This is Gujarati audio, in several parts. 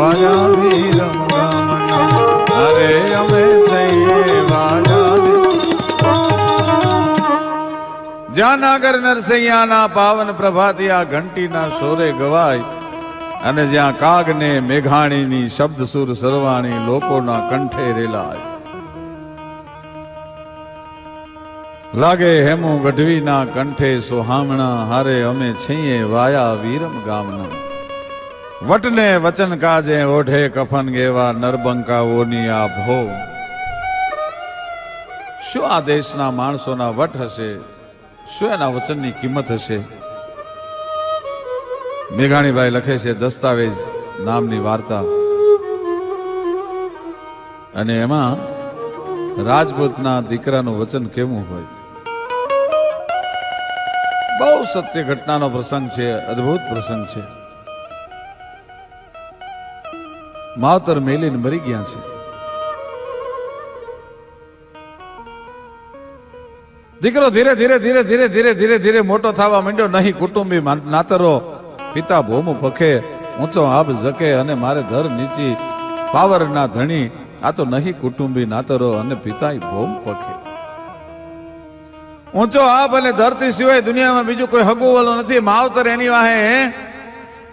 વાજા વીરમ ગામના નરસૈયાના પાવન પ્રભાતી આ ઘંટીના સોરે ગવાય અને જ્યાં કાગને મેઘાણીની શબ્દ સુર સરવાણી લોકોના કંઠે રેલાય. લાગે હેમુ ગઢવીના કંઠે સોહામણા, હારે અમે છીએ વાયા વીરમ ગામના. વટને વચન કાજે, ઓઢે કફન ગેવા નરબંકાઓની આ ભો શું આ દેશના માણસોના વટ હશે? શું એના વચનની કિંમત હશે? મેઘાણીભાઈ લખે છે દસ્તાવેજ નામની વાર્તા. અને એમાં રાજપૂતના દીકરાનું વચન કેવું હોય? બહુ સત્ય ઘટનાનો પ્રસંગ છે, અદ્ભુત પ્રસંગ છે. માવતર મેલીને મરી ગયા છે. દીકરો ધીરે ધીરે ધીરે ધીરે ધીરે ધીરે ધીરે મોટો થવા માંડ્યો. નહીં કુટુંબી નાતરો, પિતા ભોમ ભખે, ઊંચો આબ જકે અને મારે ધર નીચી પાવર ના ધણી. આ તો નહીં કુટુંબી નાતરો અને પિતા ભોમ પખે ઊંચો આબ અને ધરતી સિવાય દુનિયામાં બીજું કોઈ હગુવલો નથી. માવતર એની વાહે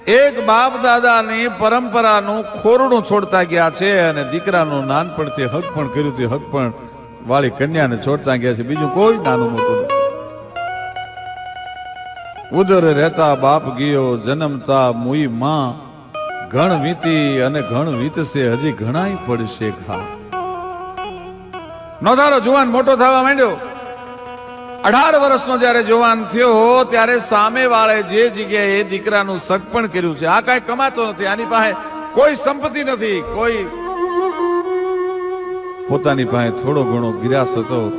એક બાપ દાદાની પરંપરાનું ખોરડું છોડતા ગયા છે અને દીકરાનું નાનપણથી હક પણ કર્યું હતું. હક પણ વાળી કન્યાને છોડતા ગયા છે. બીજું કોઈ નાનું મોટું. ઉદર રહેતા બાપ ગયો, જન્મતા મુઈ માં. ઘણ વીતી અને ઘણ વીતશે, હજી ઘણાય પડશે ઘા. નોધારો, જુવાન મોટો થવા માંડ્યો. અઢાર વર્ષનો જ્યારે જુવાન થયો, ત્યારે સામે વાળે જે જગ્યાએ દીકરાનું સગપણ કર્યું છે. આ કાંઈ કમાતો નથી. આની પાસે કોઈ સંપત્તિ નથી. કોઈ પોતાની પાસે થોડો ઘણો ગિરાસ હતો.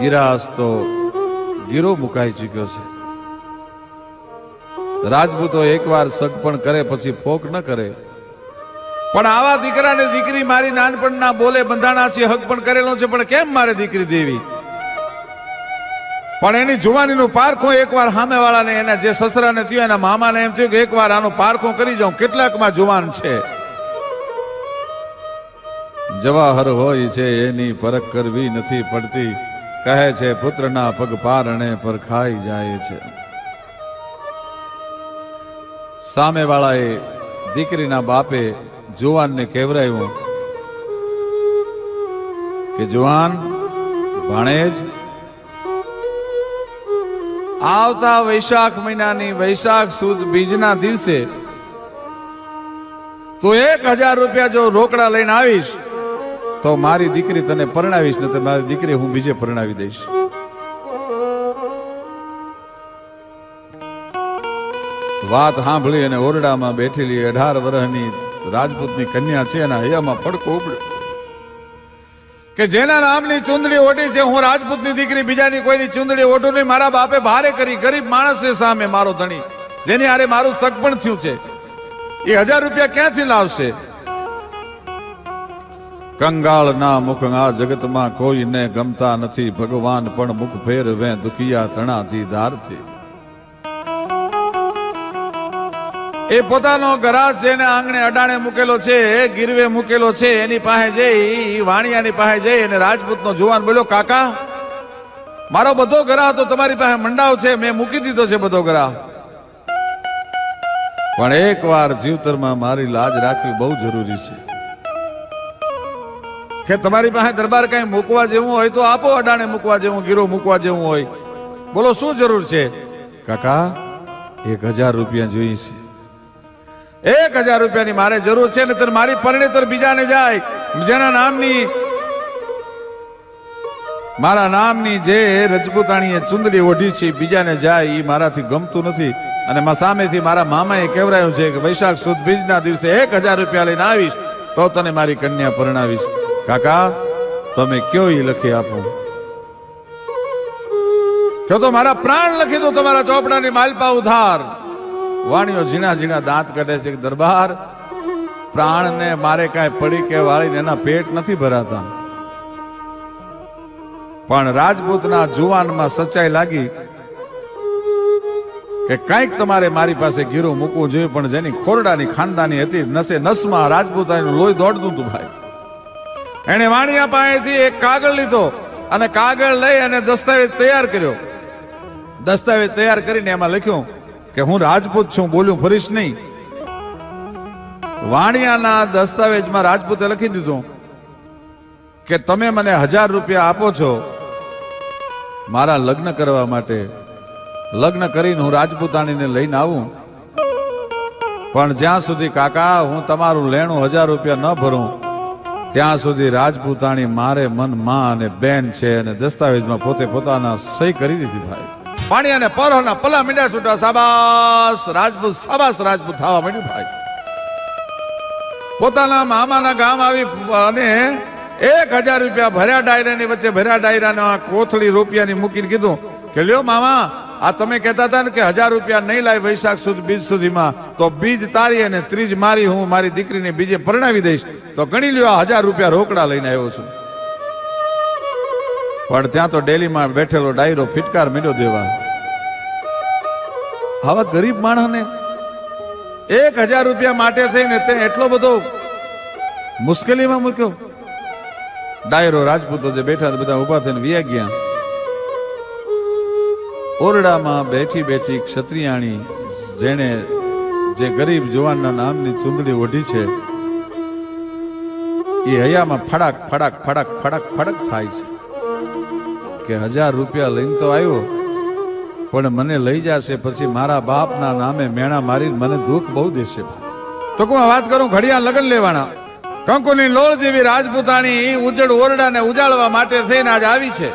ગિરાસ તો ગીરો મુકાઈ ચૂક્યો છે. રાજપૂતો એકવાર સગપણ કરે, પછી ફોક ન કરે. પણ આવા દીકરાને દીકરી મારી નાનપણના બોલે બંધાણા છે હક પણ કરેલો છે, પણ કેમ મારે દીકરી દેવી? પણ એની જુવાનીનું પારખું એકવાર સામેવાળાને, એના જે સસરાને થયું, એના મામાને એમ થયું કે એકવાર આનો પારખું કરી જાઉં, કેટલાકમાં જુવાન છે. જવાહર હોય છે, એની પરખ કરવી નથી પડતી. કહે છે, પુત્રના પગ પારણે પર ખાઈ જાય છે. સામેવાળાએ દીકરીના બાપે જુવાનને કહેવરાયું કે, જુવાન, ભાણેજ. આવતા વૈશાખ મહિનાની વૈશાખ સુદ બીજના દિવસે તો એક હજાર રૂપિયા જો રોકડા લઈને આવીશ, તો મારી દીકરી તને પરણાવીશ ને મારી દીકરી હું બીજે પરણાવી દઈશ. વાત સાંભળી અને ઓરડામાં બેઠેલી અઢાર વર્ષની રાજપૂતની કન્યા છે એના હૈયામાં ફડકો ઉપડ્યો. કે જેના નામની ચુંદડી ઓઢી છે, હું રાજપૂતની દીકરી બીજાની કોઈની ચુંદડી ઓઢું નહીં. મારા બાપે ભારે કરી, ગરીબ માણસે સામે મારો ધણી. જેની આરે મારું સગપણ થયું છે. એ હજાર રૂપિયા ક્યાંથી લાવશે? કંગાળ ના મુખ આ જગતમાં કોઈને ગમતા નથી. ભગવાન પણ મુખ ફેરવે, દુખિયા તણાથી ધારથી એ પોતાનો ગરાસ જેને આંગણે અડાણે મૂકેલો છે ગીરવે મૂકેલો છે, એની પાસે જઈ, વાણિયાની પાસે જઈ અને રાજપૂતનો જુવાન બોલ્યો, કાકા, મારો બધો ગરાહ તો તમારી પાસે મંડાવ છે, મેં મૂકી દીધો છે બધો ગરાહ. પણ એકવાર જીવતરમાં મારી લાજ રાખવી બહુ જરૂરી છે. કે તમારી પાસે દરબાર કઈ મૂકવા જેવું હોય તો આપો અડાણે મૂકવા જેવું, ગીરો મૂકવા જેવું હોય. બોલો, શું જરૂર છે? કાકા, એક હજાર રૂપિયા જોઈએ છે એક હજાર રૂપિયાની મારે જરૂર છે ને મારી પરણેતર બીજાને જાય. જેના નામની મારા નામની જે રજપૂતાણીએ ચુંદડી ઓઢી છે બીજાને જાય, એ મારાથી ગમતું નથી. અને મા સામેથી મારા મામાએ કહેવરાયું છે કે, વૈશાખ સુદ બીજના દિવસે એક હજાર રૂપિયા લઈને આવીશ, તો તને મારી કન્યા પરણાવીશ. કાકા, તમે કયો એ લખી આપો? કયો તો મારા પ્રાણ લખી દો તમારા ચોપડાની માલપા ઉધાર. વાણીઓ ઝીણા ઝીણા દાંત કરે છે દરબાર દરબાર. પ્રાણને મારે કાંઈ પડી કે વાળીને એના પેટ નથી ભરાતા. પણ રાજપૂતના જુવાનમાં સચ્ચાઈ લાગી કે કંઈક તમારે મારી પાસે ગીરું મૂકવું જોઈએ, પણ જેની ખોરડાની ખાનદાની હતી, નસે નસમાં રાજપૂતાનું લોહી દોડતું હતું ભાઈ. એને વાણિયા પાસેથી એક કાગળ લીધો અને કાગળ લઈ અને દસ્તાવેજ તૈયાર કર્યો. દસ્તાવેજ તૈયાર કરીને એમાં લખ્યું કે હું રાજપૂત છું, બોલ્યું ફરીશ નહીં. વાણિયાના દસ્તાવેજમાં રાજપૂતે લખી દીધું કે તમે મને હજાર રૂપિયા આપો છો મારા લગ્ન કરવા માટે. લગ્ન કરીને હું રાજપૂતાણીને લઈને આવું. પણ જ્યાં સુધી કાકા, હું તમારું લેણું હજાર રૂપિયા ન ભરું, ત્યાં સુધી રાજપૂતાણી મારે મનમાં અને બેન છે અને દસ્તાવેજમાં પોતે પોતાના સહી કરી દીધી ભાઈ. પાણી અને પરોના પલા મીંડા છૂટા સાબાસ, રાજપૂત સાબાસ, રાજપૂત થવા માંડ્યું ભાઈ. પોતાના મામાના ગામ આવી અને એક હજાર રૂપિયા ભર્યા ડાયરાની વચ્ચે ભર્યા ડાયરાના કોથળી રૂપિયાની મૂકીને કીધું કે લ્યો મામા, આ તમે કહેતા હતા ને કે હજાર રૂપિયા નહીં લાય વૈશાખ સુધી બીજ સુધીમાં, તો બીજ તારી અને ત્રીજ મારી, હું મારી દીકરીને બીજે પરણાવી દઈશ. તો ગણી લ્યો આ હજાર રૂપિયા રોકડા લઈને આવ્યો છું. પણ ત્યાં તો ડેલીમાં બેઠેલો ડાયરો ફિટકાર મીડ્યો દેવા. આવા ગરીબ માણસને એક હજાર રૂપિયા માટે થઈને તે એટલો બધો મુશ્કેલીમાં મૂક્યો. ડાયરો રાજપૂતો જે બેઠા બધા ઊભા થઈને વ્યા ગયા. ઓરડામાં બેઠી બેઠી ક્ષત્રિયાણી જેણે જે ગરીબ જુવાનના નામની ચુંદડી ઓઢી છે, એ હૈયામાં ફડાક ફડાક ફડાક ફડાક ફડક થાય છે. કે હજાર રૂપિયા લઈને તો આવ્યો. પણ મને લઈ જશે, પછી મારા બાપના નામે મેણા મારી મને દુઃખ બહુ દેશે તો હું વાત કરું ઘડિયા લગન લેવાના. કંકુની લોળ જેવી રાજપૂતાણી ઉજળ ઓરડાને ઉજાળવા માટે થઈને આજ આવી છે.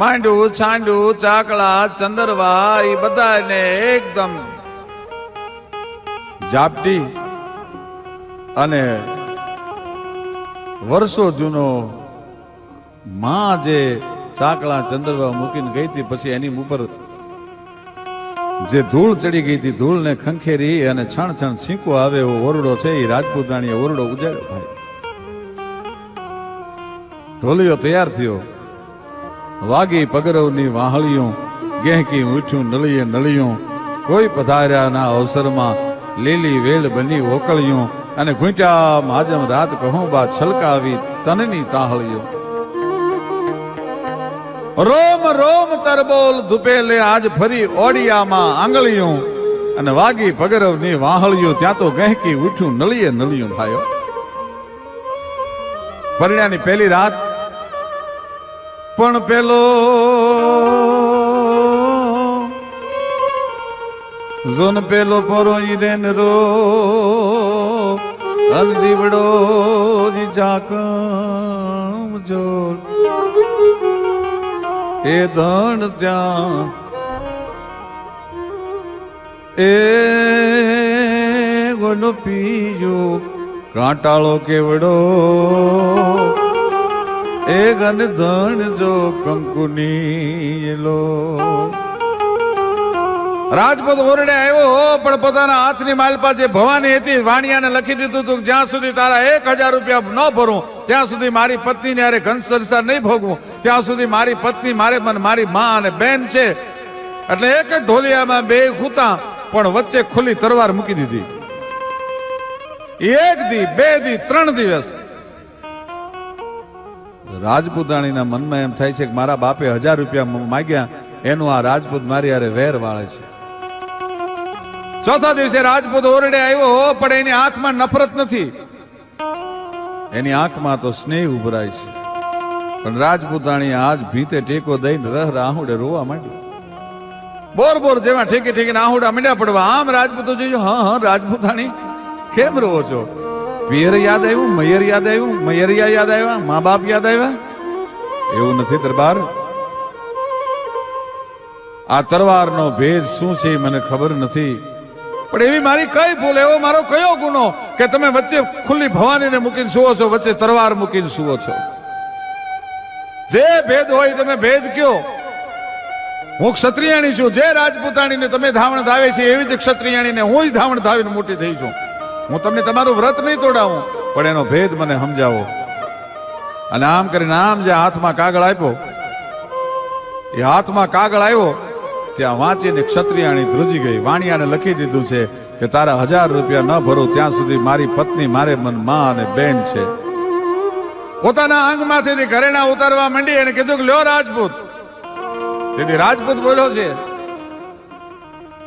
માંડું, છાંડું, ચાકળા, ચંદરવા એ બધાને એકદમ જાપટી અને વર્ષો જૂનો માં જે ચાકળા ચંદરવા મૂકીને ગઈ હતી, પછી એની ઉપર જે ધૂળ ચડી ગઈ હતી ધૂળ ને ખંખેરી અને છણ છણ છીંકો આવે એવો ઓરડો છે એ રાજપૂતાણીએ ઓરડો ઉજાડ્યો ભાઈ. ઢોલિયો તૈયાર થયો. વાગી પગરવની વાહળીઓ, ગેહકી ઉઠ્યું નળીએ નળિયું કોઈ પધાર્યાના અવસરમાં લીલી વેલ બની ઓકળિયું અને ઘૂંટ્યા માજમ રાત કહું બા છલકાવી તનની તાહળિયું રોમ રોમ તરબોલ ધુપેલે આજ ફરી ઓડિયામાં આંગળિયું અને વાગી પગરવની વાહળિયું, ત્યાં તો ગહેકી ઉઠ્યું, નળીએ નળિયું ભાઈઓ પરિણાની પહેલી રાત, પણ પેલો ઝોન પેલો પરો ઈરેન રો અલ દીવડો જી એ ધન ત્યાં. એ ગોનો પીજો કાંટાળો કેવડો. એ ગન ધન જો કંકુની લો. રાજપૂત ઓરડે આવ્યો પણ પોતાના હાથની માલપા જે ભવાની હતી, વાણિયાને લખી દીધું હતું જ્યાં સુધી તારા એક હજાર રૂપિયા ન ભરું, ત્યાં સુધી મારી પત્નીને અરે ઘન સંસાર નહીં ભોગવું. ત્યાં સુધી મારી પત્ની, મારે મારી માં અને બેન છે. એટલે એક જ ઢોલિયામાં બે ખૂતા, પણ વચ્ચે ખુલ્લી તરવાર મૂકી દીધી. એક દી, બે દી, ત્રણ દિવસ. રાજપૂતાણીના મનમાં એમ થાય છે કે મારા બાપે હજાર રૂપિયા માગ્યા, એનું આ રાજપૂત મારી હારે વેર વાળે છે. ચોથા દિવસે રાજપૂત ઓરડે આવ્યો પણ એની આંખમાં નફરત નથી. એની આંખમાં તો સ્નેહ ઉભરાય છે. પણ રાજપૂતાણી આજ ભીતે ટેકો દઈને રહ રાહુડે રોવા માંડી બોર બોર જેવા ઠેકે ઠેકે આહુડા મીંડા પડવા. આમ રાજપૂતો જોયું હા હા, રાજપૂતાણી, કેમ રોવો છો? પિયર યાદ આવ્યું, મયર યાદ આવ્યું, મયરિયા યાદ આવ્યા, મા બાપ યાદ આવ્યા? એવું નથી દરબાર. આ તરવારનો ભેદ શું છે મને ખબર નથી. પણ એવી મારી કઈ ભૂલ, એવો મારો કયો ગુનો કે તમે વચ્ચે ખુલ્લી ભવાનીને મૂકીને સુવો છો, વચ્ચે તરવાર મૂકીને સુવો છો? જે ભેદ હોય તમે ભેદ કયો. હું ક્ષત્રિયાણી છું, જે રાજપૂતાણીને તમે ધાવણ ધાવે છે એવી જ ક્ષત્રિયાણીને હું જ ધાવણ ધાવીને મોટી થઈ છું. હું તમને તમારું વ્રત નહીં તોડાવું, પણ એનો ભેદ મને સમજાવો. અને આમ કરીને આમ જે હાથમાં કાગળ આપ્યો, એ હાથમાં કાગળ આવ્યો, ત્યાં વાંચીને ક્ષત્રિયાણી ધ્રુજી ગઈ. વાણિયાને લખી દીધું છે કે તારા હજાર રૂપિયા ન ભરું, ત્યાં સુધી મારી પત્ની મારે મનમાં અને બેન છે. પોતાના અંગમાંથી ઘરેણા ઉતારવા માંડી અને કીધું કે, લ્યો રાજપૂત. તેથી રાજપૂત બોલ્યો છે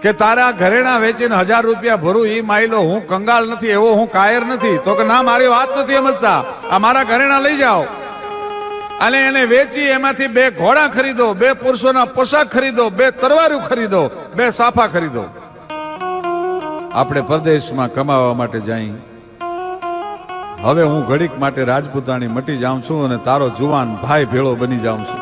કે, તારા ઘરેણા વેચીને હજાર રૂપિયા ભરું એ માયલો હું કંગાળ નથી, એવો હું કાયર નથી. તો કે, ના, મારી વાત નથી સમજતા. આ મારા ઘરેણા લઈ જાઓ. અને એને વેચી એમાંથી બે ઘોડા ખરીદો, બે પુરુષોના પોશાક ખરીદો, બે તરવારું ખરીદો, બે સાફા ખરીદો. આપણે પરદેશમાં કમાવા માટે જઈ હવે હું ઘડીક માટે રાજપૂતાણી મટી જાઉં છું અને તારો જુવાન ભાઈ ભેળો બની જાઉં છું.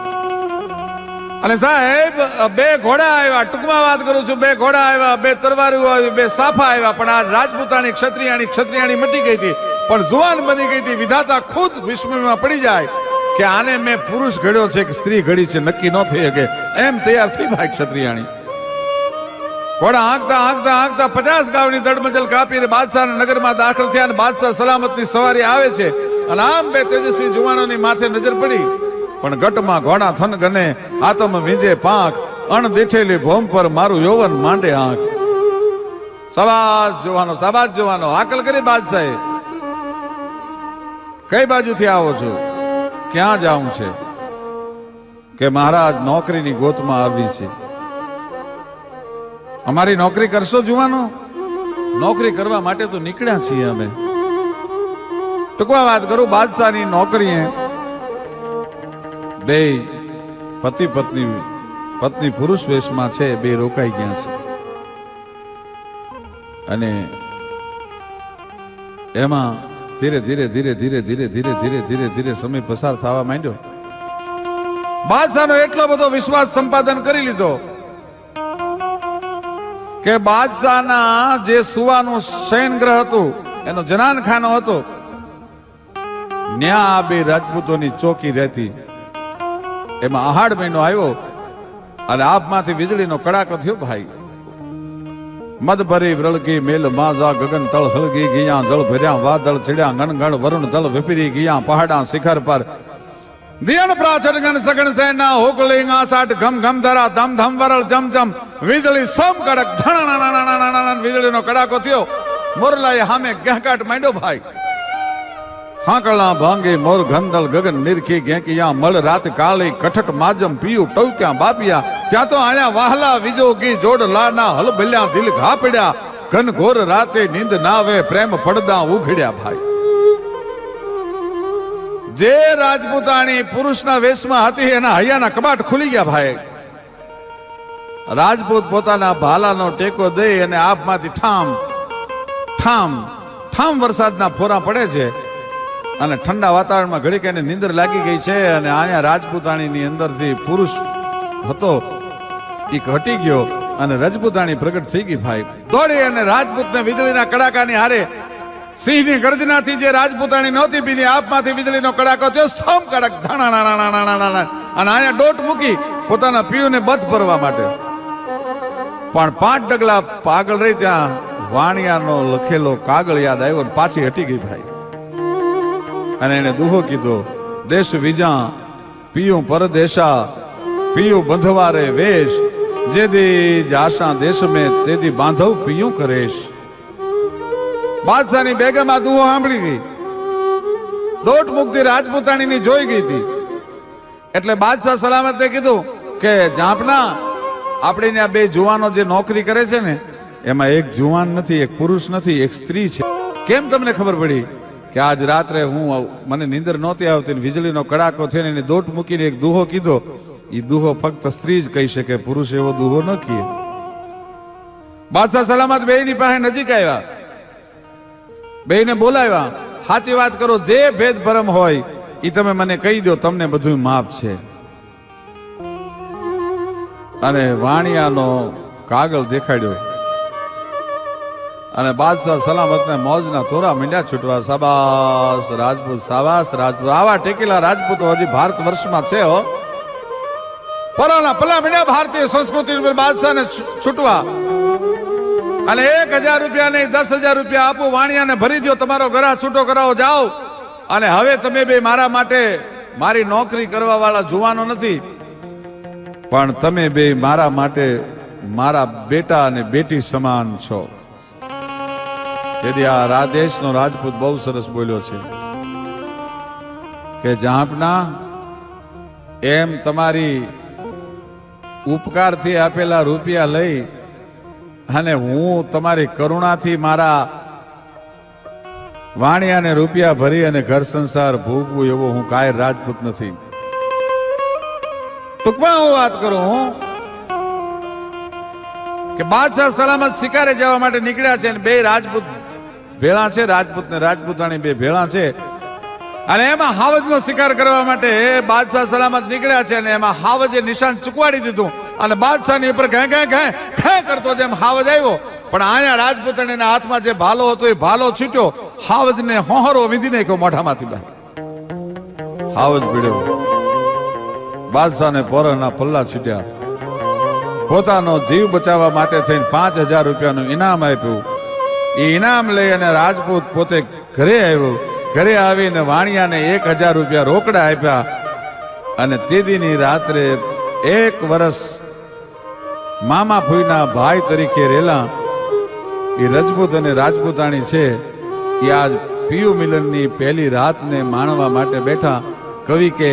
અને સાહેબ, બે ઘોડા આવ્યા, ટૂંકમાં વાત કરું છું, બે ઘોડા આવ્યા, બે તરવારું આવી બે સાફા આવ્યા, પણ આ રાજપૂતાણી ક્ષત્રિયાણી ક્ષત્રિયાણી મટી ગઈ હતી, પણ જુવાન બની ગઈ હતી, વિધાતા ખુદ વિસ્મયમાં પડી જાય કે આને મેં પુરુષ ઘડ્યો છે કે સ્ત્રી ઘડી છે, નક્કી ન થઈ શકે. એમ તૈયાર થઈ ભાઈ ક્ષત્રિયાણી. ઘોડા આંકતા આંકતા આંકતા પચાસ ગાવની દડમજલ કાપીને બાદશાહના નગરમાં દાખલ થયા અને બાદશાહ સલામતની સવારી આવે છે. અને આમ બે તેજસ્વી જુવાનોની માથે નજર પડી. પણ ગટમાં ઘોડા થન ગને, આતમ વીજે પાંખ અણ દેઠેલી ભોમ પર મારું યૌવન માંડે આંખ. સવાસ જોવાનો સવાસ જોવાનો આકલ કરી બાદશાહે. કઈ બાજુથી આવો છો? ક્યાં જાઉં છે? કે મહારાજ નોકરીની ગોતમાં આવી છે? અમારી નોકરી કરશો જુવાનો? નોકરી કરવા માટે તો નીકળ્યા છીએ અમે. ટૂંકમાં વાત કરું, બાદશાહની નોકરીએ બે પતિ પત્ની પત્ની પુરુષ વેશમાં છે, બે રોકાઈ ગયા છે. અને એમાં ધીરે ધીરે ધીરે ધીરે ધીરે ધીરે ધીરે ધીરે ધીરે સમય પસાર થવા માંડ્યો. બાદશાહનો એટલો બધો વિશ્વાસ સંપાદન કરી લીધો કે બાદશાહના જે સુવાનું શયન ગ્રહ હતું, એનો જનાનખાનો હતો, ન્યા આ બે રાજપૂતોની ચોકી રહેતી. એમાં આહાડ મહિનો આવ્યો, અને આપમાંથી વીજળીનો કડાકો થયો ભાઈ. મદ ભરી વ્રળગી મેલ માઝા ગગન તળ હળગી ગયા, જળ ભર્યા વાદળ ચડ્યા, ગણગણ વરુણ દળ વિપરી ગયા, પહાડા શિખર પર દિયણ પ્રાચરગણ સગણ સેના, હોકલિંગ, આસાટ, ઘમ ઘમ, ધરા, ધમ ધમ વરળ જમ જમ, વીજળી, સોમ, કડક, ધણ વીજળીનો કડાકો થયો. મોરલાએ સામે ગહેકાટ માંડ્યો ભાઈ. હાંકળા ભાંગે, મોર ગંધલ ગગન, નિરખી, ગેંકિયા, મળ, રાત, કાળી, કઠટ, માજમ, પીયું ટવક્યા બાપિયા. ત્યાં તો આયા વાહલા, વિજો ગી જોડ, લાના હલ ભલ્યા દિલ ઘા પડ્યા ઘન ઘોર રાતે નીંદ નાવે, પ્રેમ પડદા ઉઘડ્યા ભાઈ. જે રાજપૂતાણી પુરુષના વેશમાં હતી, એના હૈયાના કબાટ ખુલી ગયા ભાઈ. રાજપૂત પોતાના ભાલાનો ટેકો દઈ અને આપમાંથી ઠામ ઠામ ઠામ વરસાદના ફોરા પડે છે. અને ઠંડા વાતાવરણમાં ઘડીક એને નીંદર લાગી ગઈ છે અને અહીંયા રાજપૂતાણીની અંદરથી પુરુષ હતો. એ હટી ગયો અને રાજપૂતાણી પ્રગટ થઈ ગઈ ભાઈ. દોડી અને રાજપૂતને વીજળીના કડાકાની હારે સિંહની ગર્જનાથી જે રાજપૂતાણી નહોતી પીની આપમાંથી વીજળીનો કડાકો થયો, સમ કડક, ધાણા અને અહીંયા ડોટ મૂકી પોતાના પીયુને બધ ભરવા માટે. પણ પાંચ ડગલા પાગળ રહી ત્યાં વાણિયાનો લખેલો કાગળ યાદ આવ્યો ને પાછી હટી ગઈ ભાઈ. અને એને દુહો કીધો, દેશ વિજા, પીયું પરદેશા, પીયું બંધવારે વેશ જે દી જાશા દેશ મેં તેથી બાંધવ પિયું કરેશ. બાદશાહની બેગમ આ દુહો સાંભળી ગઈ. દોટ મુક્તિ રાજપૂતાણીની જોઈ ગઈ હતી. એટલે બાદશાહ સલામતે કીધું કે જાપના આપણે આ બે જુવાનો જે નોકરી કરે છે ને, એમાં એક જુવાન નથી, એક પુરુષ નથી, એક સ્ત્રી છે. કેમ તમને ખબર પડી કે આજ રાત્રે હું મને નીંદર નહોતી આવતી વીજળીનો કડાકો થયો એને દોટ મૂકીને એક દુહો કીધો. એ દુહો ફક્ત સ્ત્રી જ કહી શકે, પુરુષ એવો દુહો ન કીએ. બાદશાહ સલામત બે ની પાસે નજીક આવ્યા. બેને બોલાવ્યા સાચી વાત કરો, જે ભેદ ભરમ હોય એ તમે મને કહી દો તમને બધું માફ છે. અને વાણિયાનો કાગળ દેખાડ્યો. અને બાદશાહ સલામતને મોજના તોરા મીંડા છૂટવા સાબાસ રાજપૂત સાબાસ રાજપૂત. આવા ટેકેલા રાજપૂતો હજી ભારત વર્ષમાં છે, હો. પરાના પલા મીંડા ભારતીય સંસ્કૃતિ ઉપર બાદશાહને છૂ- છૂટવા. અને એક હજાર રૂપિયા નહીં, દસ હજાર રૂપિયા આપો, વાણિયાને ભરી દો તમારો ગરા છૂટો કરાવો, જાઓ. અને હવે તમે બે મારા માટે મારી નોકરી કરવા વાળા જુવાનો નથી. પણ તમે બે મારા માટે મારા બેટા અને બેટી સમાન છો. તેથી આ રાધેશનો રાજપૂત બહુ સરસ બોલ્યો છે કે જાપના, એમ તમારી ઉપકારથી આપેલા રૂપિયા લઈ અને હું તમારી કરુણાથી મારા વાણિયાને રૂપિયા ભરી અને ઘર સંસાર ભોગવું એવો હું કાય રાજપૂત નથી. ટૂંકમાં હું વાત કરું કે બાદશાહ સલામત શિકારે જવા માટે નીકળ્યા છે અને બે રાજપૂત ભેળા છે, રાજપૂત ને રાજપૂતાણી બે ભેળા છે. અને એમાં હાવજનો શિકાર કરવા માટે બાદશાહ સલામત નીકળ્યા છે અને એમાં હાવજે નિશાન ચૂકવાડી દીધું. અને બાદશાહની ઉપર ઘે ઘે ઘે ઘે કરતો જેમ હાવજ આવ્યો. પણ અહીંયા રાજપૂતાણીના હાથમાં જે ભાલો હતો, એ ભાલો છૂટ્યો. હાવજને હોહરો વીંધી નાખ્યો મોઢામાંથી બહાર. હાવજ પીડ્યો. બાદશાહને પોરના પલ્લા છૂટ્યા. પોતાનો જીવ બચાવવા માટે થઈને પાંચ હજાર રૂપિયાનું ઇનામ આપ્યું. એ ઇનામ લઈ અને રાજપૂત પોતે ઘરે આવ્યો. ઘરે આવીને વાણિયાને એક હજાર રૂપિયા રોકડા આપ્યા. અને તે દીની રાત્રે એક વર્ષ મામા ફૂઈના ભાઈ તરીકે રહેલા એ રજપૂત અને રાજપૂતાણી છે, એ આજ પિયુ મિલનની પહેલી રાતને માણવા માટે બેઠા. કવિ કે,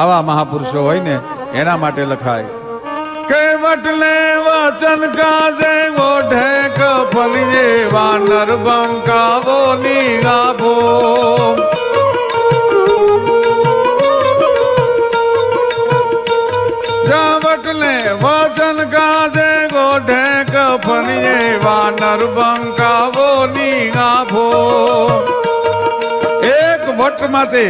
આવા મહાપુરુષો હોય ને, એના માટે લખાય. કેવટ લે વચન કાજે ઓઢે કફલીએ વાનર બંકાવો નીગાભો જાવટ લે વચન ઓઢે કફલીએ વાનર બંકાવો નીગાભો. એક વટ માટે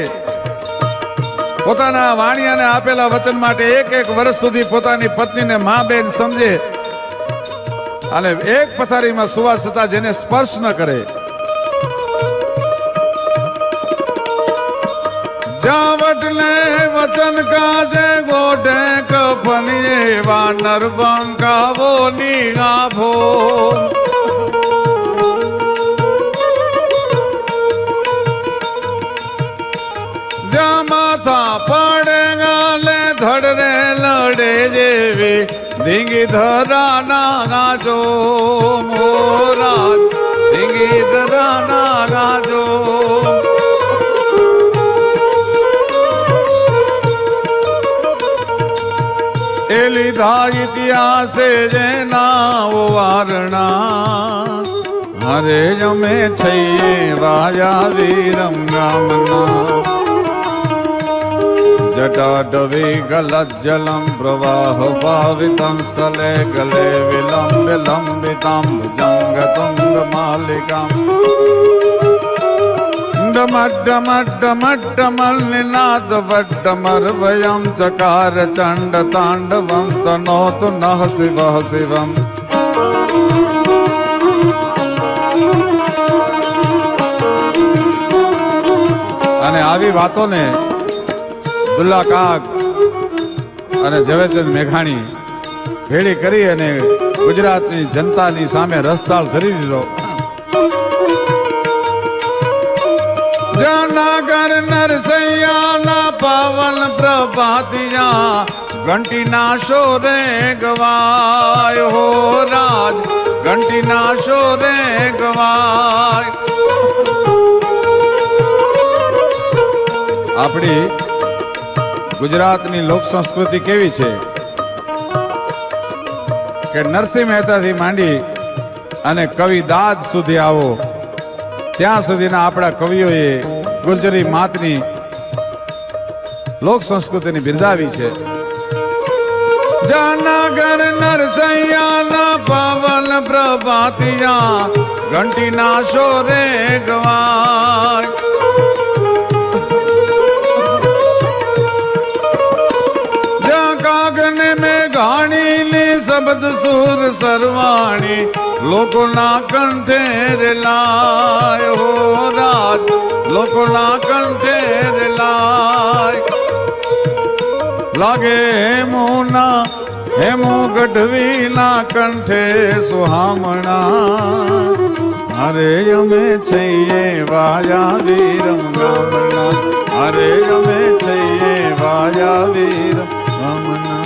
પોતાના વાણિયાને આપેલા વચન માટે એક એક વર્ષ સુધી પોતાની પત્નીને મા બેન સમજે અને એક પથારીમાં સુવા છતાં જેને સ્પર્શ ન કરે. જાવટ લે વચન કાજે કફનીએ વાનર બંકાવો નીગાભો જ્યાં માથા પડે ગાલે ધડ રે લડે જેવી ધીંગી ધરા ના ગાજો એ લીધા ઇતિહાસે જેના વારણા. હરે અમે છીએ રાજા વીરમ ગામના જટાડવે જલમ પ્રવાહ પાવિતમ સ્થલે ગલે વિલંબ લંબિતમ જંગ તુંગ માલિકમ. વડ્ડમર્વયમ ચકાર ચંડ તાંડવમ તનોતુ નઃ શિવઃ શિવમ અને આવી વાતોને દુલ્લા કાગ અને ઝવેરચંદ મેઘાણી ભેળી કરી અને ગુજરાતની જનતાની સામે રસતાળ ધરી દીધો. જનાગર નરસૈયાના પાવન પ્રભાતિયા ઘંટીના શોરે ગવાય હો રાજ. ઘંટીના શોરે ગવાય. આપણી ગુજરાતની લોક સંસ્કૃતિ કેવી છે? કે નરસિંહ મહેતાથી માંડી અને કવિ દાદ સુધી આવો. ત્યાં સુધીના આપણા કવિઓએ ગુર્જરી માતની લોક સંસ્કૃતિની બિરદાવી છે. જાનગર નરસૈયાના પવન પ્રભાતિયા ઘંટીના શોરે ગવાય. જ્યાં કાગને મેં ઘાણીલી શબ્દ સુર સરવાણી લોકોના કંઠે રેલાય હો રાજ. લોકોના કંઠે રેલાય લાગે હેમુના, હેમુ ગઢવીના કંઠે સુહામણા. અરે અમે છઈએ વાયા વીરમ ગામણા અરે અમે છઈએ વાયા વીરમ ગામના.